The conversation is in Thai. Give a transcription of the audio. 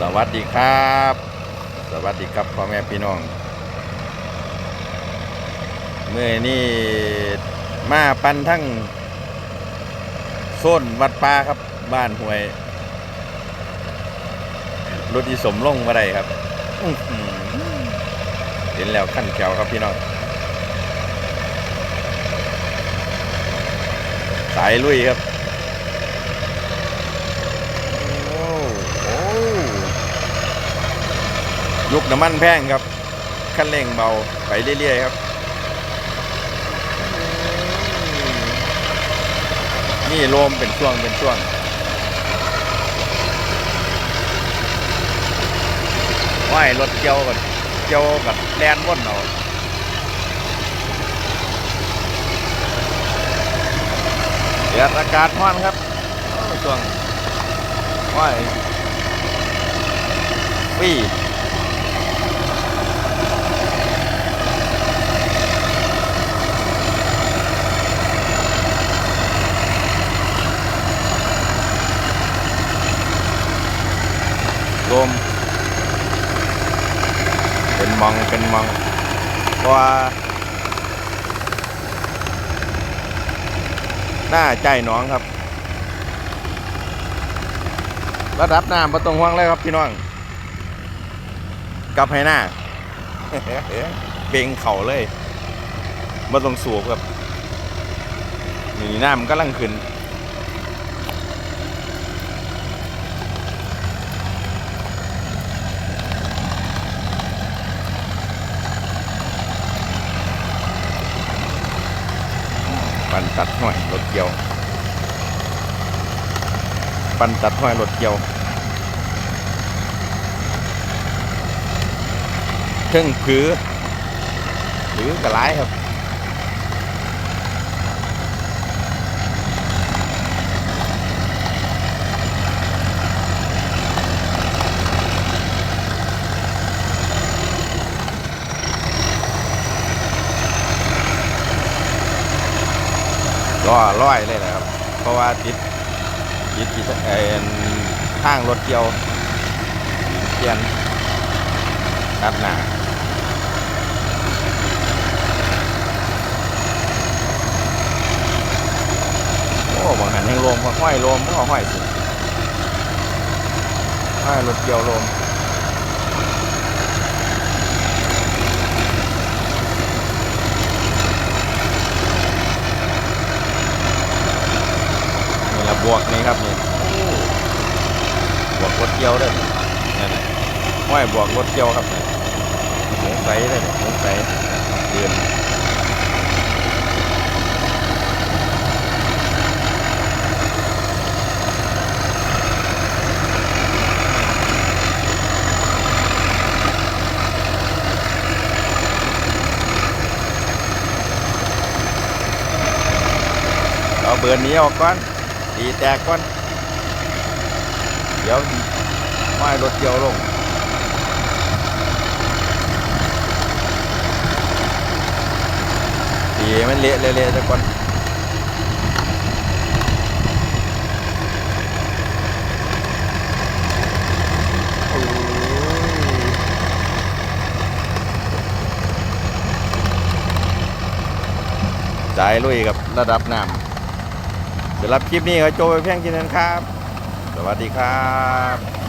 สวัสดีครับ สวัสดีครับพ่อแม่พี่น้องเมื่อนี้มาปันทั้งโซนวัดป่าครับบ้านห้วยรถอีสมลงมาได้ครับเห็นแล้วขั้นแถวครับพี่น้องสายลุยครับ โอ้โอ้ ยุกน้ำมันแพงครับคันเร่งเบาไปเรื่อยๆครับ นี่ลมเป็นช่วงเป็นช่วงว่ายรถเกี่ยวกับเกี่ยวกับแลนว่นเอาเดือดอากาศร้อนครับช่วงว่ายปีลม เป็นมองเป็นมองเพราะว่าหน้าใจน้องครับ ระดับน้ำประตรงห่วงเลยครับพี่น้องกลับให้หน้าเบ่งเข่าเลยมาตรงสูบครับนี่น้ำกำลังขึ้น ตัดห้อยรถเกี่ยว ปั่นตัดห้อยรถเกี่ยวเครื่องผือหรือกระไรครับ ก็ร้อยเลยนะครับ เพราะว่าติดติดติดเอ่อทางรถเกี่ยวเปลี่ยนตัดหนาโอ้บางหันยังลมก็ห้อยลมก็ห้อยสิห้อยรถเกี่ยวลมนี่ละบ วกนี่ครับนี่บวกรถเกี่ยวเลยนั่นน่ะห้อยบวกรถเกี่ยวครับนี่สงสัยเลยสงสัยเดือนเอาเบือนนี้ออกก่อน ตีแตกก่อน เดี๋ยวห้อยรถเกี่ยวลงตีมันเละเละๆซะก่อนโอ้ยสายลุยกับระดับน้ำ สำหรับคลิปนี้ขอโจไปเพียงแค่นั้นครับ สวัสดีครับ